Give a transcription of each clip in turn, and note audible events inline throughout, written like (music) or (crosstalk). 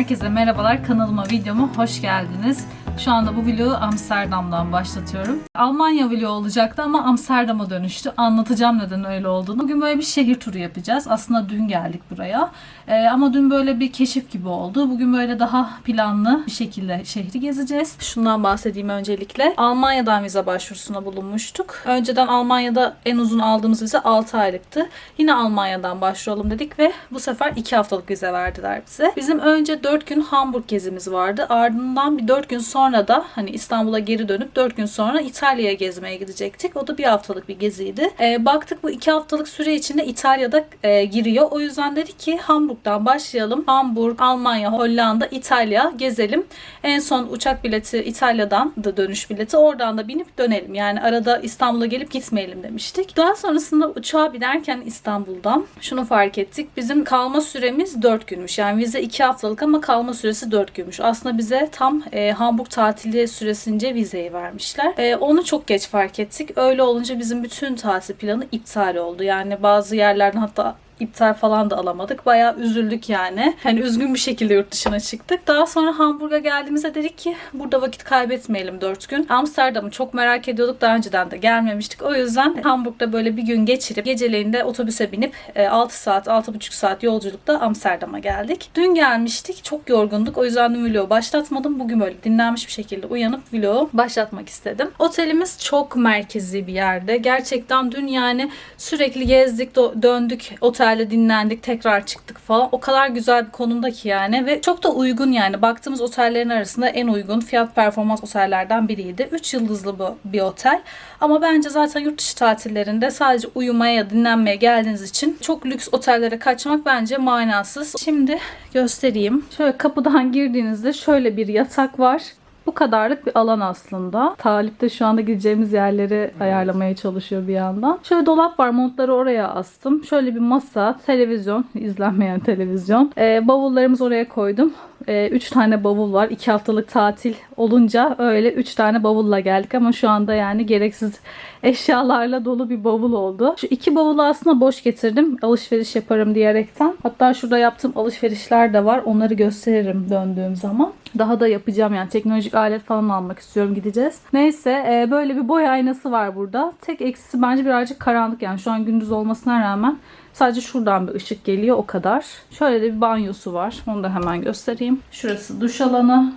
herkese merhabalar. Kanalıma videoma hoş geldiniz. Şu anda bu vlogu Amsterdam'dan başlatıyorum. Almanya vlogu olacaktı ama Amsterdam'a dönüştü. Anlatacağım neden öyle olduğunu. Bugün böyle bir şehir turu yapacağız. Aslında dün geldik buraya. Ee, ama dün böyle bir keşif gibi oldu. Bugün böyle daha planlı bir şekilde şehri gezeceğiz. Şundan bahsedeyim öncelikle. Almanya'dan vize başvurusuna bulunmuştuk. Önceden Almanya'da en uzun aldığımız vize 6 aylıktı. Yine Almanya'dan başvuralım dedik ve bu sefer 2 haftalık vize verdiler bize. Bizim önce 4 gün Hamburg gezimiz vardı. Ardından bir 4 gün sonra da hani İstanbul'a geri dönüp 4 gün sonra İtalya'ya gezmeye gidecektik. O da bir haftalık bir geziydi. Ee, baktık bu 2 haftalık süre içinde İtalya'da e, giriyor. O yüzden dedik ki Hamburg'dan başlayalım. Hamburg, Almanya, Hollanda, İtalya gezelim. En son uçak bileti İtalya'dan da dönüş bileti. Oradan da binip dönelim. Yani arada İstanbul'a gelip gitmeyelim demiştik. Daha sonrasında uçağa binerken İstanbul'dan şunu fark ettik. Bizim kalma süremiz 4 günmüş. Yani vize 2 haftalık ama kalma süresi 4 günmüş. Aslında bize tam e, Hamburg tatili süresince vizeyi vermişler. E, onu çok geç fark ettik. Öyle olunca bizim bütün tatil planı iptal oldu. Yani bazı yerlerden hatta iptal falan da alamadık. Bayağı üzüldük yani. Hani üzgün bir şekilde yurt dışına çıktık. Daha sonra Hamburg'a geldiğimizde dedik ki burada vakit kaybetmeyelim 4 gün. Amsterdam'ı çok merak ediyorduk. Daha önceden de gelmemiştik. O yüzden Hamburg'da böyle bir gün geçirip geceleyin de otobüse binip e, 6 saat, 6,5 saat yolculukta Amsterdam'a geldik. Dün gelmiştik. Çok yorgunduk. O yüzden dün vlogu başlatmadım. Bugün böyle dinlenmiş bir şekilde uyanıp vlogu başlatmak istedim. Otelimiz çok merkezi bir yerde. Gerçekten dün yani sürekli gezdik, döndük, otelde dinlendik, tekrar çıktık falan. O kadar güzel bir konumda ki yani ve çok da uygun yani. Baktığımız otellerin arasında en uygun fiyat performans otellerden biriydi. 3 yıldızlı bu bir otel. Ama bence zaten yurt dışı tatillerinde sadece uyumaya, dinlenmeye geldiğiniz için çok lüks otellere kaçmak bence manasız. Şimdi göstereyim. Şöyle kapıdan (laughs) girdiğinizde şöyle bir yatak var. Bu kadarlık bir alan aslında. Talip de şu anda gideceğimiz yerleri ayarlamaya çalışıyor bir yandan. Şöyle dolap var. Montları oraya astım. Şöyle bir masa, televizyon, (laughs) izlenmeyen televizyon. Ee, bavullarımızı oraya koydum. 3 tane bavul var. 2 haftalık tatil olunca öyle 3 tane bavulla geldik ama şu anda yani gereksiz eşyalarla dolu bir bavul oldu. Şu iki bavulu aslında boş getirdim. Alışveriş yaparım diyerekten. Hatta şurada yaptığım alışverişler de var. Onları gösteririm döndüğüm zaman. Daha da yapacağım yani teknolojik alet falan almak istiyorum gideceğiz. Neyse e, böyle bir boy aynası var burada. Tek eksisi bence birazcık karanlık yani şu an gündüz olmasına rağmen Sadece şuradan bir ışık geliyor o kadar. Şöyle de bir banyosu var. Onu da hemen göstereyim. Şurası duş alanı,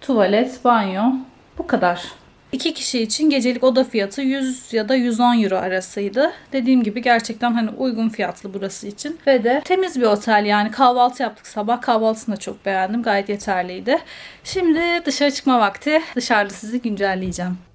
tuvalet, banyo. Bu kadar. İki kişi için gecelik oda fiyatı 100 ya da 110 euro arasıydı. Dediğim gibi gerçekten hani uygun fiyatlı burası için. Ve de temiz bir otel yani kahvaltı yaptık sabah. Kahvaltısını da çok beğendim. Gayet yeterliydi. Şimdi dışarı çıkma vakti. Dışarıda sizi güncelleyeceğim.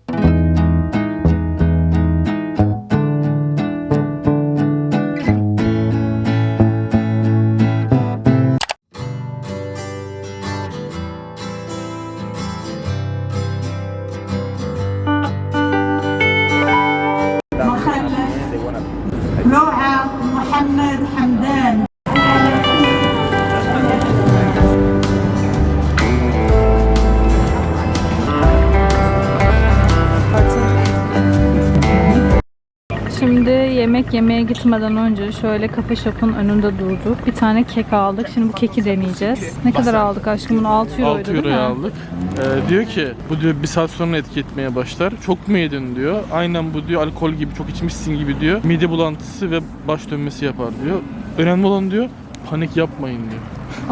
Yemeye gitmeden önce şöyle kafe shop'un önünde durduk. Bir tane kek aldık. Şimdi bu keki deneyeceğiz. Ne kadar aldık aşkım? Bunu 6 euroydu 6 değil mi? euroya aldık. Ee, diyor ki bu diyor bir saat sonra etki etmeye başlar. Çok mu yedin diyor. Aynen bu diyor alkol gibi çok içmişsin gibi diyor. Mide bulantısı ve baş dönmesi yapar diyor. Önemli olan diyor panik yapmayın diyor.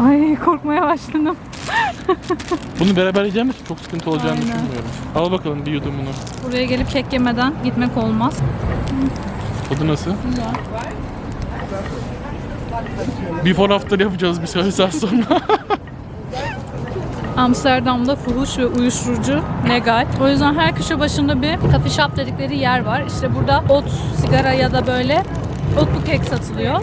Ay korkmaya başladım. (laughs) Bunu beraber yiyeceğimiz çok sıkıntı olacağını Aynen. düşünmüyorum. Al bakalım bir yudumunu. Buraya gelip kek yemeden gitmek olmaz. Tadı nasıl? Before after yapacağız bir saat sonra. (laughs) Amsterdam'da fuhuş ve uyuşturucu legal. O yüzden her köşe başında bir coffee shop dedikleri yer var. İşte burada ot, sigara ya da böyle otlu kek satılıyor.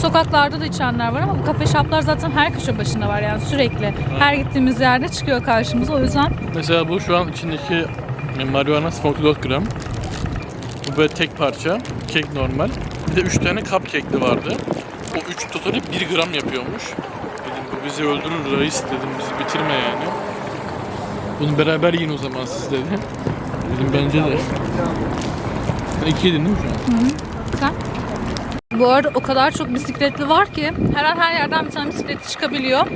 Sokaklarda da içenler var ama bu kafe shoplar zaten her köşe başında var yani sürekli. Her gittiğimiz yerde çıkıyor karşımıza. O yüzden Mesela bu şu an içindeki marihuana 44 gram. Bu böyle tek parça. Kek normal. Bir de 3 tane cupcake'li vardı. O 3 totali 1 gram yapıyormuş. Dedim bu bizi öldürür reis dedim bizi bitirme yani. Bunu beraber yiyin o zaman siz dedi. Dedim bence de. Sen iki yedin değil mi şu an? sen Bu arada o kadar çok bisikletli var ki her an her yerden bir tane bisiklet çıkabiliyor.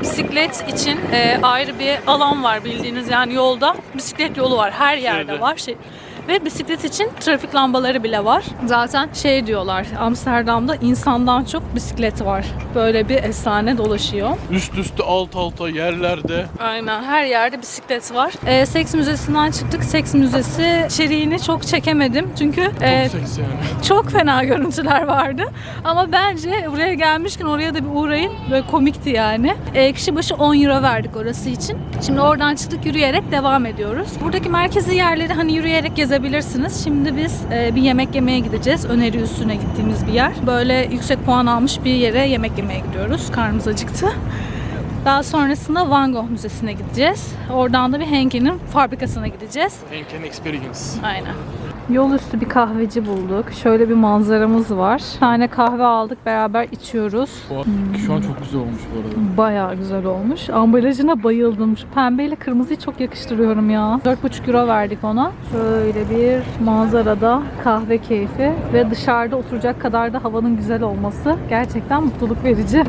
Bisiklet için e, ayrı bir alan var bildiğiniz yani yolda bisiklet yolu var her yerde Şeyde. var. Şey, ve bisiklet için trafik lambaları bile var. Zaten şey diyorlar Amsterdam'da insandan çok bisiklet var. Böyle bir efsane dolaşıyor. Üst üste alt alta yerlerde. Aynen her yerde bisiklet var. E, Seks Müzesi'nden çıktık. Seks Müzesi içeriğini çok çekemedim. Çünkü e, Çok seks yani. çok fena görüntüler vardı. Ama bence buraya gelmişken oraya da bir uğrayın. Böyle komikti yani. E, kişi başı 10 euro verdik orası için. Şimdi oradan çıktık yürüyerek devam ediyoruz. Buradaki merkezi yerleri hani yürüyerek gezebilirsiniz. Şimdi biz e, bir yemek yemeye gideceğiz. Öneri üstüne gittiğimiz bir yer. Böyle yüksek puan almış bir yere yemek yemeye gidiyoruz. Karnımız acıktı. Daha sonrasında Van Gogh Müzesi'ne gideceğiz. Oradan da bir Henke'nin fabrikasına gideceğiz. Henken Experience. Aynen. Yol üstü bir kahveci bulduk. Şöyle bir manzaramız var. Bir tane kahve aldık beraber içiyoruz. Şu an çok güzel olmuş bu arada. Bayağı güzel olmuş. Ambalajına bayıldım. Şu pembeyle kırmızıyı çok yakıştırıyorum ya. 4,5 euro verdik ona. Şöyle bir manzarada kahve keyfi ve dışarıda oturacak kadar da havanın güzel olması gerçekten mutluluk verici.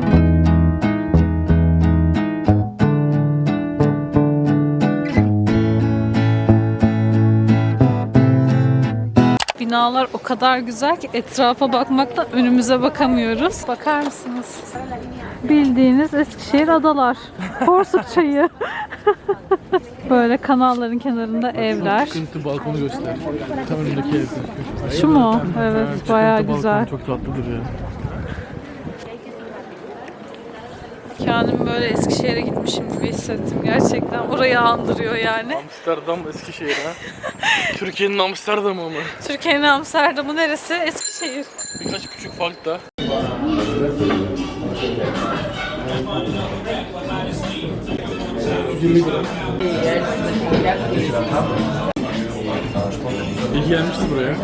Binalar o kadar güzel ki etrafa bakmakta önümüze bakamıyoruz. Bakar mısınız? Bildiğiniz Eskişehir adalar. Porsuk çayı. (laughs) Böyle kanalların kenarında evler. Çıkıntı balkonu göster. Tam önündeki ev. Şu mu? Evet, çıkıntı bayağı güzel. Çok tatlıdır ya. Kendimi böyle Eskişehir'e gitmişim gibi hissettim. Gerçekten orayı andırıyor yani. Amsterdam, Eskişehir ha. Türkiye'nin Amsterdam'ı mı? Türkiye'nin Amsterdam'ı neresi? Eskişehir. Birkaç küçük fark da. İyi gelmişiz buraya.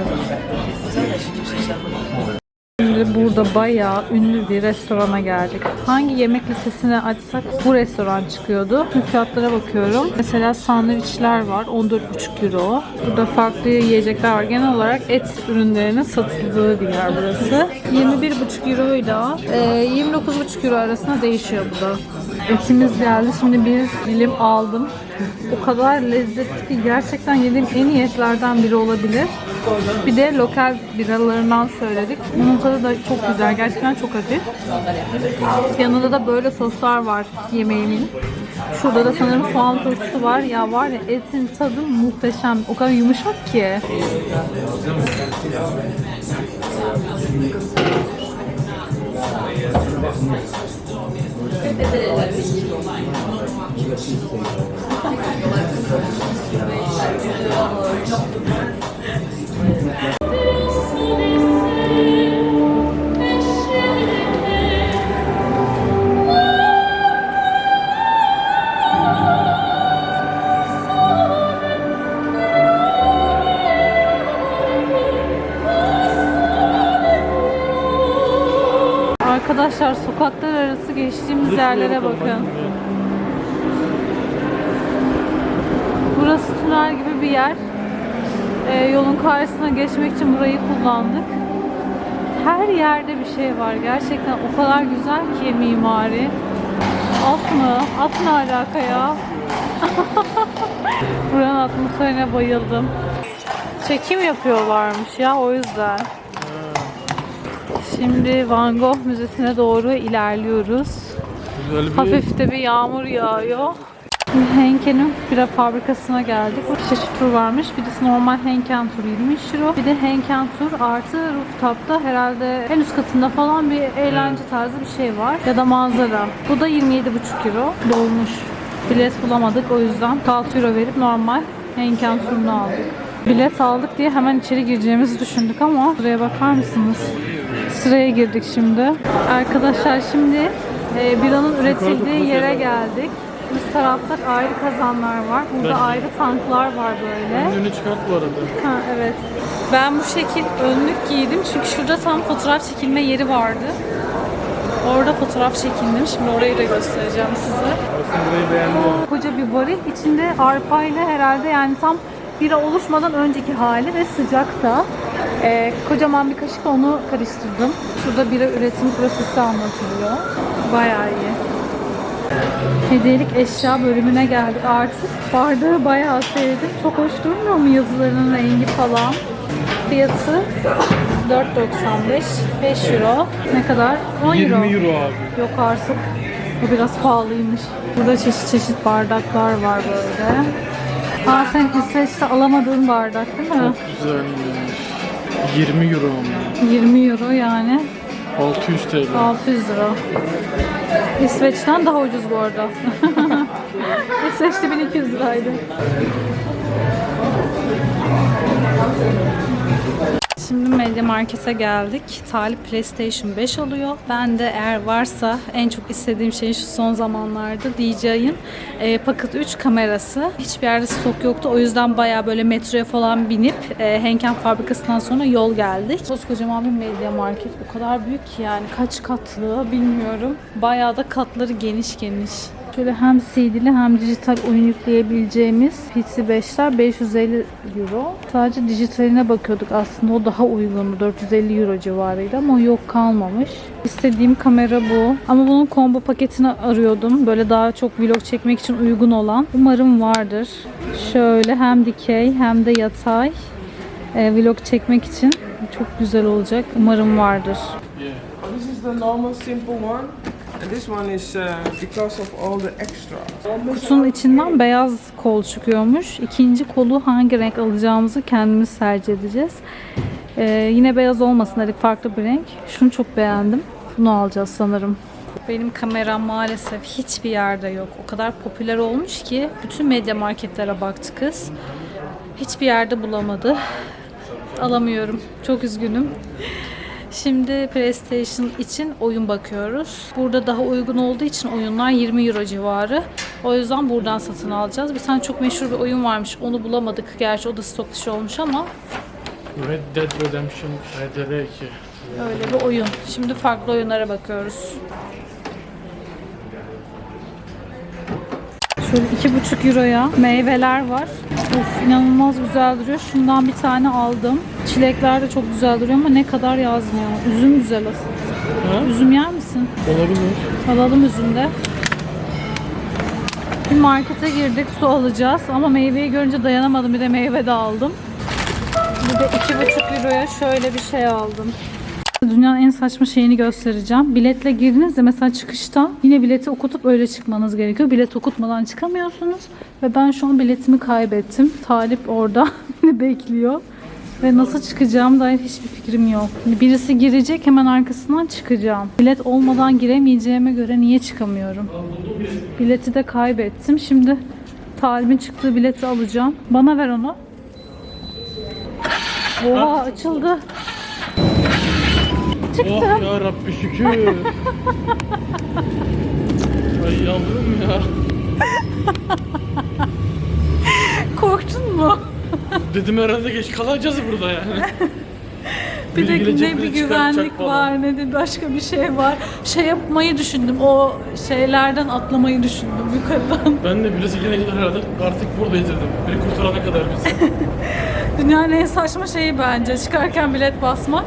Şimdi burada bayağı ünlü bir restorana geldik. Hangi yemek listesine açsak bu restoran çıkıyordu. Fiyatlara bakıyorum. Mesela sandviçler var 14,5 euro. Burada farklı yiyecekler var. Genel olarak et ürünlerinin satıldığı bir yer burası. 21,5 euro ile e, 29,5 euro arasında değişiyor bu da. Etimiz geldi. Şimdi bir dilim aldım. O kadar lezzetli ki gerçekten yediğim en iyi etlerden biri olabilir. Bir de lokal biralarından söyledik. Bunun tadı da çok güzel. Gerçekten çok hafif. Yanında da böyle soslar var yemeğimin. Şurada da sanırım soğan turşusu var. Ya var ya etin tadı muhteşem. O kadar yumuşak ki. Arkadaşlar sokaklar arası geçtiğimiz yerlere bakın. Burası tünel gibi bir yer. Ee, yolun karşısına geçmek için burayı kullandık. Her yerde bir şey var. Gerçekten o kadar güzel ki mimari. At mı? At ne alaka ya? (laughs) Buranın atmosferine bayıldım. Çekim yapıyorlarmış ya o yüzden. Şimdi Van Gogh Müzesi'ne doğru ilerliyoruz. Güzel bir Hafif de bir yağmur yağıyor. Henken'in bira fabrikasına geldik. Çeşit tur varmış. Birisi normal Henken turu 23 euro. Bir de Henken tur artı rooftop'ta herhalde en üst katında falan bir eğlence tarzı bir şey var. Ya da manzara. Bu da 27,5 euro. Dolmuş. Bilet bulamadık o yüzden 6 euro verip normal Henken turunu aldık. Bilet aldık diye hemen içeri gireceğimizi düşündük ama buraya bakar mısınız? Sıraya girdik şimdi. Arkadaşlar şimdi e, biranın üretildiği yere geldik. Üst tarafta ayrı kazanlar var. Burada Evet. ayrı tanklar var böyle. önünü çıkart bu arada. Ha evet. Ben bu şekil önlük giydim çünkü şurada tam fotoğraf çekilme yeri vardı. Orada fotoğraf çekindim. Şimdi orayı da göstereceğim size. Burayı beğendim. Koca bir varil. içinde arpayla herhalde yani tam bira oluşmadan önceki hali ve sıcakta. Ee, kocaman bir kaşık onu karıştırdım. Şurada bira üretim prosesi anlatılıyor. Bayağı iyi. Hediyelik eşya bölümüne geldik artık. Bardağı bayağı sevdim. Çok hoş durmuyor mu yazılarının rengi falan? Fiyatı 4.95 5 euro. Ne kadar? 10 euro. abi. Yok artık. Bu biraz pahalıymış. Burada çeşit çeşit bardaklar var böyle. Aa sen İsveç'te alamadığın bardak değil mi? Güzelmiş. 20 euro ama. 20 euro yani 600 TL. 600 lira. İsveç'ten daha ucuz bu arada. (laughs) İsveç'te 1200 liraydı. Şimdi Media Market'e geldik. Talip PlayStation 5 alıyor. Ben de eğer varsa en çok istediğim şey şu son zamanlarda DJI'ın e, Pocket 3 kamerası. Hiçbir yerde stok yoktu. O yüzden baya böyle metroya falan binip e, Henken fabrikasından sonra yol geldik. Koskocaman bir Media Market. O kadar büyük ki yani kaç katlı bilmiyorum. Bayağı da katları geniş geniş. Şöyle hem CD'li hem dijital oyun yükleyebileceğimiz PC5'ler 550 euro. Sadece dijitaline bakıyorduk aslında o daha uygundu 450 euro civarıydı ama yok kalmamış. İstediğim kamera bu. Ama bunun combo paketini arıyordum. Böyle daha çok vlog çekmek için uygun olan. Umarım vardır. Şöyle hem dikey hem de yatay e, vlog çekmek için çok güzel olacak. Umarım vardır. This is the normal simple one, this one is uh, because of all the extra. Kutunun içinden beyaz kol çıkıyormuş. İkinci kolu hangi renk alacağımızı kendimiz tercih edeceğiz. Ee, yine beyaz olmasın dedik farklı bir renk. Şunu çok beğendim. Bunu alacağız sanırım. Benim kameram maalesef hiçbir yerde yok. O kadar popüler olmuş ki bütün medya marketlere baktı kız. Hiçbir yerde bulamadı. Alamıyorum. Çok üzgünüm. Şimdi PlayStation için oyun bakıyoruz. Burada daha uygun olduğu için oyunlar 20 euro civarı. O yüzden buradan satın alacağız. Bir tane çok meşhur bir oyun varmış. Onu bulamadık. Gerçi o da stok dışı olmuş ama Red Dead Redemption RDR 2. öyle bir oyun. Şimdi farklı oyunlara bakıyoruz. Şöyle iki buçuk euroya meyveler var. Of inanılmaz güzel duruyor. Şundan bir tane aldım. Çilekler de çok güzel duruyor ama ne kadar yazmıyor. Üzüm güzel aslında. Ha? Üzüm yer misin? Olabilir. Alalım üzüm de. Bir markete girdik su alacağız ama meyveyi görünce dayanamadım bir de meyve de aldım. Bir de iki buçuk euroya şöyle bir şey aldım. Dünyanın en saçma şeyini göstereceğim. Biletle girdiğinizde mesela çıkışta yine bileti okutup öyle çıkmanız gerekiyor. Bilet okutmadan çıkamıyorsunuz. Ve ben şu an biletimi kaybettim. Talip orada (laughs) bekliyor. Ve nasıl çıkacağım dair hiçbir fikrim yok. Birisi girecek hemen arkasından çıkacağım. Bilet olmadan giremeyeceğime göre niye çıkamıyorum? Bileti de kaybettim. Şimdi talibin çıktığı bileti alacağım. Bana ver onu. Oha açıldı. Çıktım. Oh ya Rabbi şükür. (laughs) Ay yavrum ya. (laughs) Korktun mu? (laughs) Dedim herhalde geç kalacağız burada yani. Bir de Bilgilecek ne bir çıkartacak güvenlik falan. var ne de başka bir şey var. Şey yapmayı düşündüm. O şeylerden atlamayı düşündüm yukarıdan. Ben de birisi yine kadar herhalde artık buradayız dedim. Biri kurtarana kadar biz. Dünyanın en saçma şeyi bence çıkarken bilet basmak.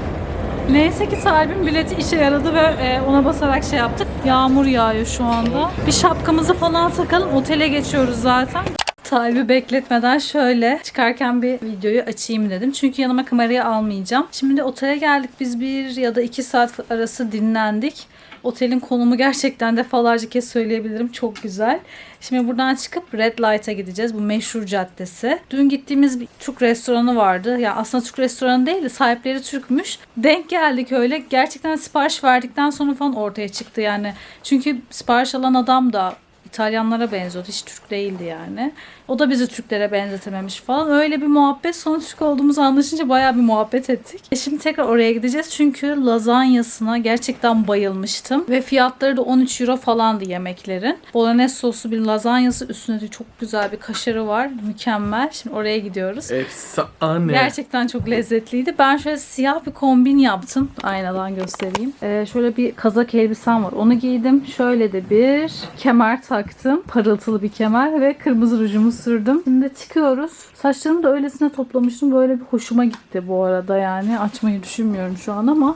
Neyse ki sahibim bileti işe yaradı ve e, ona basarak şey yaptık. Yağmur yağıyor şu anda. Bir şapkamızı falan takalım. Otele geçiyoruz zaten. Sahibi bekletmeden şöyle çıkarken bir videoyu açayım dedim. Çünkü yanıma kamerayı almayacağım. Şimdi otele geldik. Biz bir ya da iki saat arası dinlendik. Otelin konumu gerçekten defalarca kez söyleyebilirim. Çok güzel. Şimdi buradan çıkıp Red Light'a gideceğiz. Bu meşhur caddesi. Dün gittiğimiz bir Türk restoranı vardı. Ya aslında Türk restoranı değil de sahipleri Türkmüş. Denk geldik öyle. Gerçekten sipariş verdikten sonra falan ortaya çıktı yani. Çünkü sipariş alan adam da İtalyanlara benziyordu. Hiç Türk değildi yani. O da bizi Türklere benzetememiş falan. Öyle bir muhabbet. Sonra Türk olduğumuzu anlaşınca bayağı bir muhabbet ettik. E şimdi tekrar oraya gideceğiz. Çünkü lazanyasına gerçekten bayılmıştım. Ve fiyatları da 13 euro falandı yemeklerin. Bolognese soslu bir lazanyası. Üstünde de çok güzel bir kaşarı var. Mükemmel. Şimdi oraya gidiyoruz. Efsane. Gerçekten çok lezzetliydi. Ben şöyle siyah bir kombin yaptım. Aynadan göstereyim. Ee, şöyle bir kazak elbisem var. Onu giydim. Şöyle de bir kemer taktım. taktım. Parıltılı bir kemer ve kırmızı rujumu sürdüm. Şimdi çıkıyoruz. Saçlarımı da öylesine toplamıştım. Böyle bir hoşuma gitti bu arada yani. Açmayı düşünmüyorum şu an ama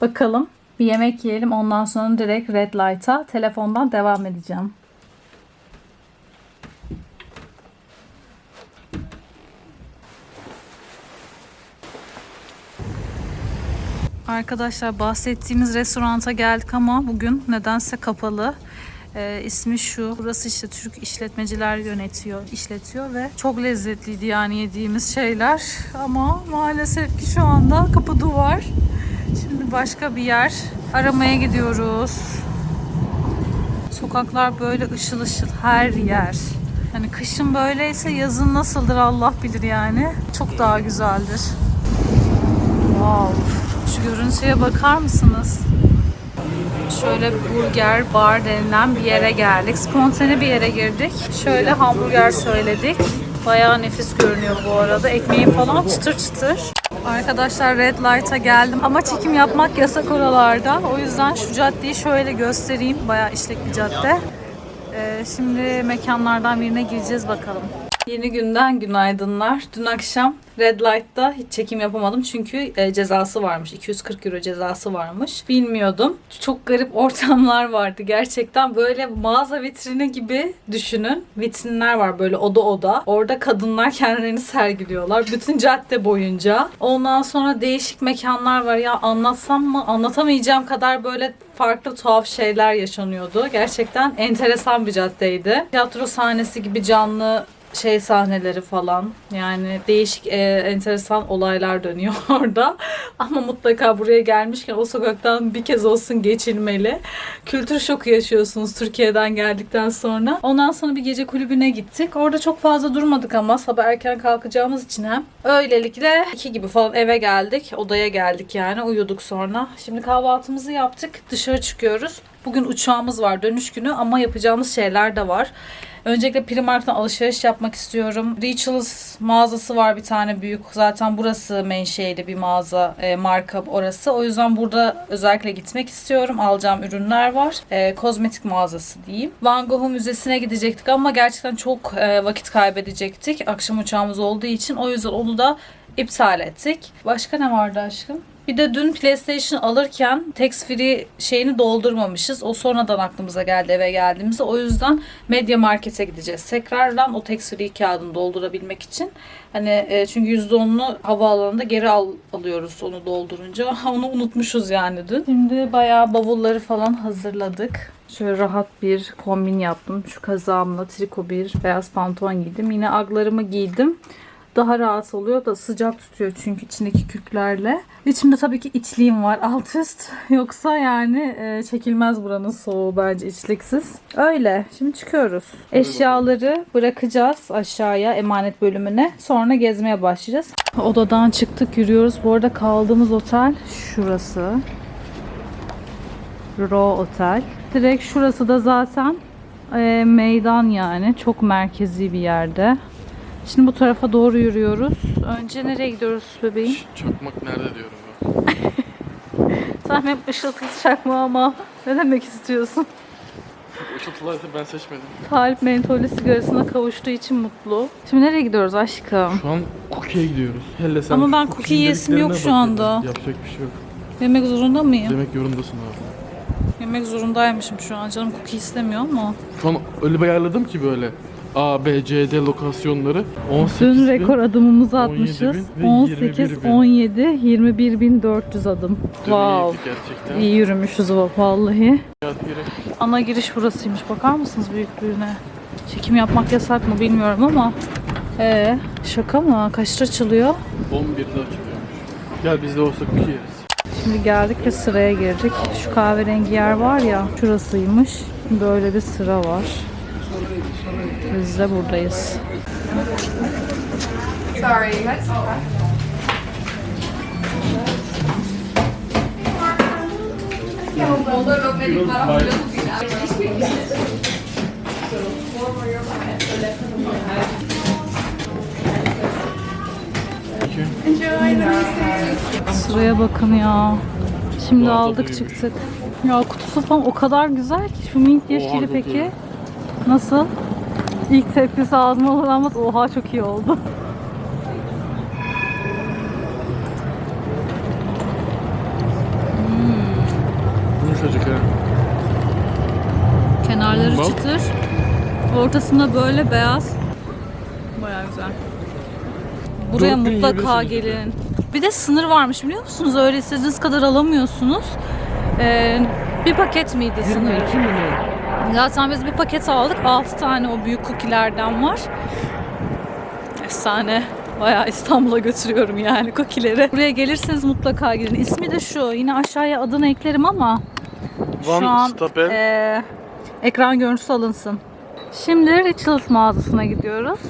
bakalım. Bir yemek yiyelim. Ondan sonra direkt Red Light'a telefondan devam edeceğim. Arkadaşlar bahsettiğimiz restoranta geldik ama bugün nedense kapalı. Ee, ismi şu. Burası işte Türk işletmeciler yönetiyor, işletiyor ve çok lezzetliydi yani yediğimiz şeyler. Ama maalesef ki şu anda kapı duvar. Şimdi başka bir yer aramaya gidiyoruz. Sokaklar böyle ışıl ışıl her yer. Hani kışın böyleyse yazın nasıldır Allah bilir yani. Çok daha güzeldir. Wow. Şu görüntüye bakar mısınız? Şöyle burger bar denilen bir yere geldik. Spontane bir yere girdik. Şöyle hamburger söyledik. Bayağı nefis görünüyor bu arada. Ekmeği falan çıtır çıtır. Arkadaşlar Red Light'a geldim ama çekim yapmak yasak oralarda. O yüzden şu caddeyi şöyle göstereyim. Bayağı işlek bir cadde. Ee, şimdi mekanlardan birine gireceğiz bakalım. Yeni günden günaydınlar. Dün akşam Red Light'ta hiç çekim yapamadım çünkü e, cezası varmış. 240 euro cezası varmış. Bilmiyordum. Çok garip ortamlar vardı gerçekten. Böyle mağaza vitrini gibi düşünün. Vitrinler var böyle oda oda. Orada kadınlar kendilerini sergiliyorlar. Bütün cadde boyunca. Ondan sonra değişik mekanlar var. Ya anlatsam mı? Anlatamayacağım kadar böyle farklı tuhaf şeyler yaşanıyordu. Gerçekten enteresan bir caddeydi. Tiyatro sahnesi gibi canlı şey sahneleri falan. Yani değişik e, enteresan olaylar dönüyor (laughs) orada. Ama mutlaka buraya gelmişken o sokaktan bir kez olsun geçilmeli. Kültür şoku yaşıyorsunuz Türkiye'den geldikten sonra. Ondan sonra bir gece kulübüne gittik. Orada çok fazla durmadık ama sabah erken kalkacağımız için hem öylelikle iki gibi falan eve geldik odaya geldik yani uyuduk sonra. Şimdi kahvaltımızı yaptık dışarı çıkıyoruz. Bugün uçağımız var dönüş günü ama yapacağımız şeyler de var Öncelikle Primark'tan alışveriş yapmak istiyorum. Rituals mağazası var bir tane büyük. Zaten burası menşeili bir mağaza, e, marka orası. O yüzden burada özellikle gitmek istiyorum. Alacağım ürünler var. E, kozmetik mağazası diyeyim. Van Gogh Müzesi'ne gidecektik ama gerçekten çok e, vakit kaybedecektik. Akşam uçağımız olduğu için. O yüzden onu da iptal ettik. Başka ne vardı aşkım? Bir de dün PlayStation alırken tax free şeyini doldurmamışız. O sonradan aklımıza geldi eve geldiğimizde. O yüzden Media Market'e gideceğiz. Tekrardan o tax free kağıdını doldurabilmek için. Hani e, çünkü %10'unu havaalanında geri al, alıyoruz onu doldurunca. (laughs) onu unutmuşuz yani dün. Şimdi bayağı bavulları falan hazırladık. Şöyle rahat bir kombin yaptım. Şu kazağımla triko bir beyaz pantolon giydim. Yine aglarımı giydim daha rahat oluyor da sıcak tutuyor çünkü içindeki kürklerle. İçimde tabii ki içliğim var alt üst. (laughs) Yoksa yani e, çekilmez buranın soğuğu bence içliksiz. Öyle. Şimdi çıkıyoruz. Eşyaları bırakacağız aşağıya emanet bölümüne. Sonra gezmeye başlayacağız. Odadan çıktık yürüyoruz. Bu arada kaldığımız otel şurası. Ro Otel. Direkt şurası da zaten e, meydan yani. Çok merkezi bir yerde. Şimdi bu tarafa doğru yürüyoruz. Önce nereye gidiyoruz bebeğim? Çakmak nerede diyorum ben. (laughs) Sen hep ışıltılı çakma ama ne demek istiyorsun? Işıltılarsa ben seçmedim. Talip mentollü sigarasına kavuştuğu için mutlu. Şimdi nereye gidiyoruz aşkım? Şu an cookie'ye gidiyoruz. Hele sen Ama ben şu cookie yesim yok dediklerine şu bak anda. ya. Yapacak bir şey yok. Yemek zorunda mıyım? Demek yorumdasın abi. Yemek zorundaymışım şu an. Canım cookie istemiyor ama. Şu an öyle bir ayarladım ki böyle. A, B, C, D lokasyonları 18 Dün rekor adımımızı 17.000 atmışız. ve 18, 21.000. 17, 21.400 adım. Dün Wow. iyiydik gerçekten. İyi yürümüşüz vallahi. Ya, direkt Ana giriş burasıymış. Bakar mısınız büyüklüğüne? Çekim yapmak yasak mı bilmiyorum ama. Ee, şaka mı? Kaçta açılıyor? 11'de açılıyormuş. Gel biz de olsa cookie yeriz. Şimdi geldik ve sıraya girdik. Şu kahverengi yer var ya, şurasıymış. Böyle bir sıra var. Biz de buradayız. Sıraya bakın ya. Şimdi aldık çıktık. Ya kutusu falan o kadar güzel ki. Şu mint yeşili peki. Nasıl? İlk tepkisi ağzıma uğramaz. Oha çok iyi oldu. Yumuşacık ha. Kenarları Bak. çıtır. Ortasında böyle beyaz. Baya güzel. Buraya Dört gün mutlaka yiyebilirsiniz. gelin. Bir de sınır varmış biliyor musunuz? Öyle istediğiniz kadar alamıyorsunuz. Ee, bir paket miydi sınır? 22 milyon. Zaten biz bir paket aldık. 6 tane o büyük cookie'lerden var. Efsane. Bayağı İstanbul'a götürüyorum yani cookie'leri. Buraya gelirseniz mutlaka gidin. İsmi de şu. Yine aşağıya adını eklerim ama Van şu an eee, ekran görüntüsü alınsın. Şimdi Rituals mağazasına gidiyoruz.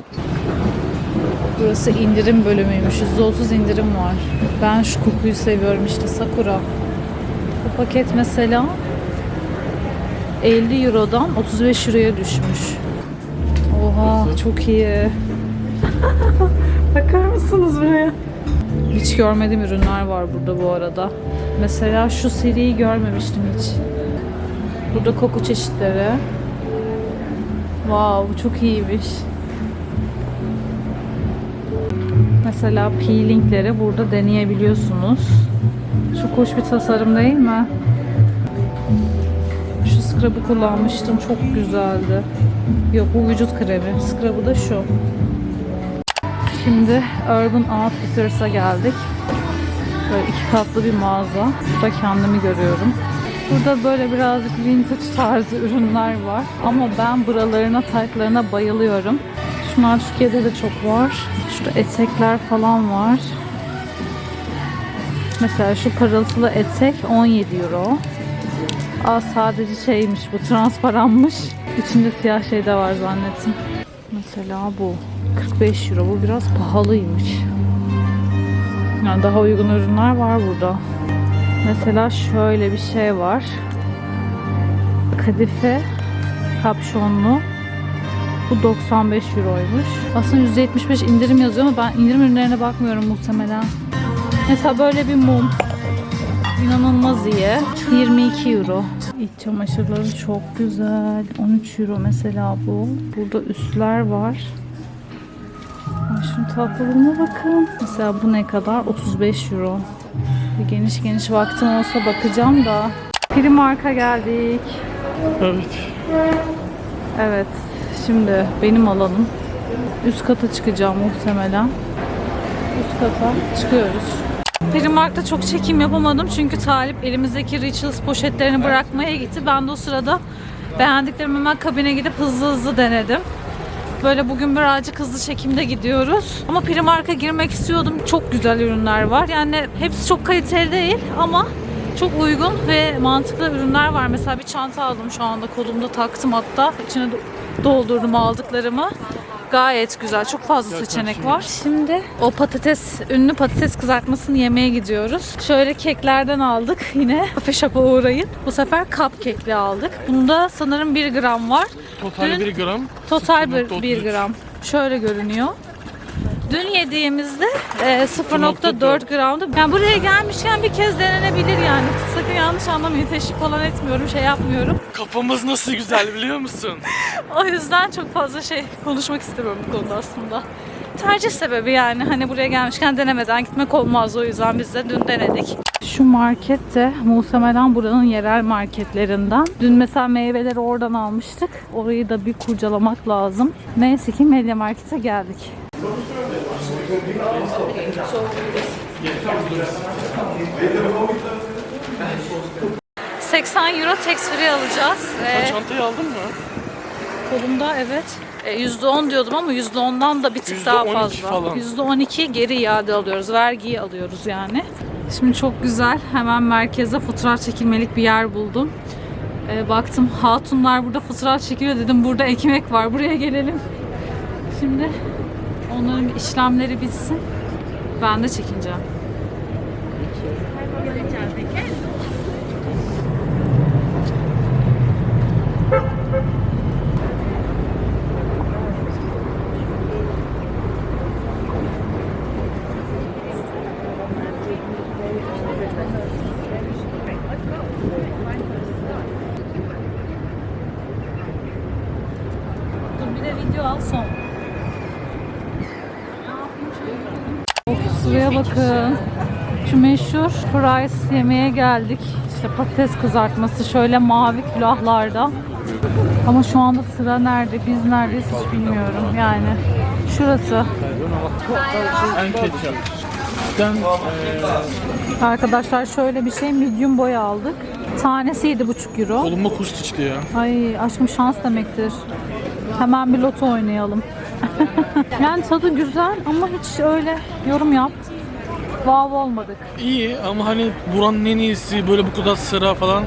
Burası indirim bölümüymüş. %30 indirim var. Ben şu kokuyu seviyorum işte Sakura. Bu paket mesela 50 Euro'dan 35 Euro'ya düşmüş. Oha çok iyi. (laughs) Bakar mısınız buraya? Hiç görmediğim ürünler var burada bu arada. Mesela şu seriyi görmemiştim hiç. Burada koku çeşitleri. Wow, çok iyiymiş. Mesela peelingleri burada deneyebiliyorsunuz. Çok hoş bir tasarım değil mi? Scrub'ı kullanmıştım. Çok güzeldi. Yok bu vücut kremi. Scrub'ı da şu. Şimdi Urban Outfitters'a geldik. Böyle iki katlı bir mağaza. Burada kendimi görüyorum. Burada böyle birazcık vintage tarzı ürünler var. Ama ben buralarına, taytlarına bayılıyorum. Şunlar Türkiye'de de çok var. Şurada etekler falan var. Mesela şu parıltılı etek 17 euro. Aa sadece şeymiş bu transparanmış. İçinde siyah şey de var zannettim. Mesela bu 45 euro. Bu biraz pahalıymış. Yani daha uygun ürünler var burada. Mesela şöyle bir şey var. Kadife kapşonlu. Bu 95 euroymuş. Aslında %75 indirim yazıyor ama ben indirim ürünlerine bakmıyorum muhtemelen. Mesela böyle bir mum. İnanılmaz iyi. 22 euro. İç çamaşırları çok güzel. 13 euro mesela bu. Burada üstler var. Ay şunun tatlılığına bakın. Mesela bu ne kadar? 35 euro. Bir geniş geniş vaktim olsa bakacağım da. Primark'a geldik. Evet. Evet. Şimdi benim alanım. Üst kata çıkacağım muhtemelen. Üst kata çıkıyoruz. Primark'ta çok çekim yapamadım çünkü Talip elimizdeki Rituals poşetlerini bırakmaya gitti. Ben de o sırada beğendiklerimi hemen kabine gidip hızlı hızlı denedim. Böyle bugün birazcık hızlı çekimde gidiyoruz. Ama Primark'a girmek istiyordum. Çok güzel ürünler var. Yani hepsi çok kaliteli değil ama çok uygun ve mantıklı ürünler var. Mesela bir çanta aldım şu anda kolumda taktım hatta. İçine do- doldurdum aldıklarımı. Gayet güzel. Çok fazla seçenek var. Şimdi o patates, ünlü patates kızartmasını yemeye gidiyoruz. Şöyle keklerden aldık yine. Kafe shop'a uğrayıp bu sefer cupcake'li aldık. Bunda sanırım 1 gram var. Total Dün- 1 gram. Total 1, 0.33. gram. Şöyle görünüyor. Dün yediğimizde e, 0.4 gramdı. Yani buraya gelmişken bir kez denenebilir yani. Sakın yanlış anlamayın. Teşvik falan etmiyorum, şey yapmıyorum. Kafamız nasıl güzel biliyor musun? (laughs) O yüzden çok fazla şey konuşmak istemiyorum bu konuda aslında. Tercih sebebi yani hani buraya gelmişken denemeden gitmek olmaz o yüzden biz de dün denedik. Şu market de muhtemelen buranın yerel marketlerinden. Dün mesela meyveleri oradan almıştık. Orayı da bir kurcalamak lazım. Neyse ki Media Market'e geldik. ...80 euro tax free alacağız. Ee, Çantayı aldın mı? Kolumda evet. E, %10 diyordum ama %10'dan da bir tık daha %12 fazla. falan. %12 geri iade alıyoruz. Vergiyi alıyoruz yani. Şimdi çok güzel. Hemen merkezde fotoğraf çekilmelik bir yer buldum. E, baktım hatunlar burada fotoğraf çekiliyor dedim. Burada ekmek var. Buraya gelelim. Şimdi onların işlemleri bitsin. Ben de çekineceğim. Bakın. Şu meşhur fries yemeğe geldik. İşte patates kızartması şöyle mavi külahlarda. Ama şu anda sıra nerede, biz neredeyiz hiç bilmiyorum. Yani şurası. Arkadaşlar şöyle bir şey medium boy aldık. Tanesi 7,5 euro. koluma kuş sıçtı ya. Ay aşkım şans demektir. Hemen bir loto oynayalım. (laughs) yani tadı güzel ama hiç öyle yorum yap. Wow olmadık. İyi ama hani buranın en iyisi böyle bu kadar sıra falan.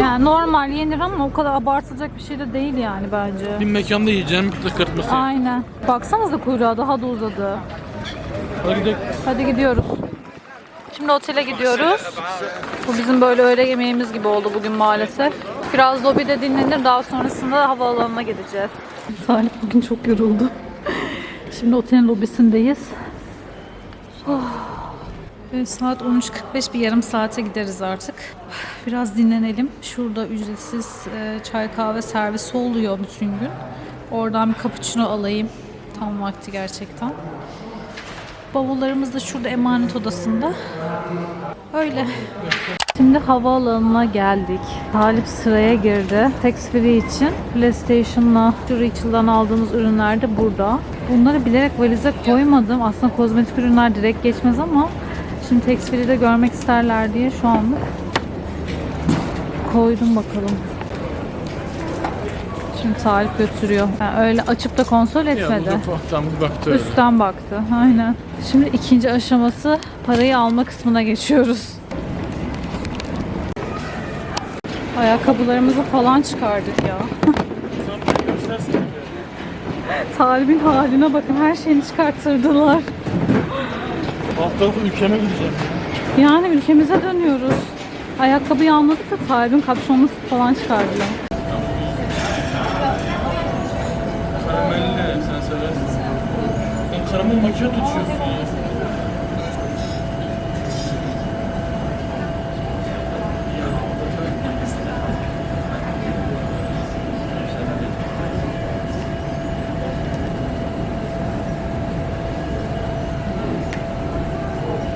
Yani normal yenir ama o kadar abartılacak bir şey de değil yani bence. Bir mekanda yiyeceğim bir kırtması. Aynen. Baksanıza kuyruğa daha da uzadı. Hadi gidelim. Hadi gidiyoruz. Şimdi otele gidiyoruz. Bu bizim böyle öğle yemeğimiz gibi oldu bugün maalesef. Biraz lobide dinlenir daha sonrasında havaalanına gideceğiz. Salih bugün çok yoruldu. Şimdi otelin lobisindeyiz. Oh. Saat 13.45 bir yarım saate gideriz artık. Biraz dinlenelim. Şurada ücretsiz e, çay kahve servisi oluyor bütün gün. Oradan bir cappuccino alayım. Tam vakti gerçekten. Bavullarımız da şurada emanet odasında. Öyle. Şimdi havaalanına geldik. Talip sıraya girdi. Tax free için PlayStation'la şu Rachel'dan aldığımız ürünler de burada. Bunları bilerek valize koymadım. Aslında kozmetik ürünler direkt geçmez ama şimdi tax free'de görmek isterler diye şu anlık koydum bakalım. Şimdi Talip götürüyor. Yani öyle açıp da kontrol etmedi. bir baktı öyle. Üstten baktı. Aynen. Şimdi ikinci aşaması parayı alma kısmına geçiyoruz. Ayakkabılarımızı falan çıkardık ya. Talibin haline bakın her şeyini çıkarttırdılar. Alt tarafı ülkeme gideceğim. Yani ülkemize dönüyoruz. Ayakkabıyı almadık da Talibin kapşonunu falan çıkardılar. Karamelli sen seversin. Karamel macchiato içiyorsun ya.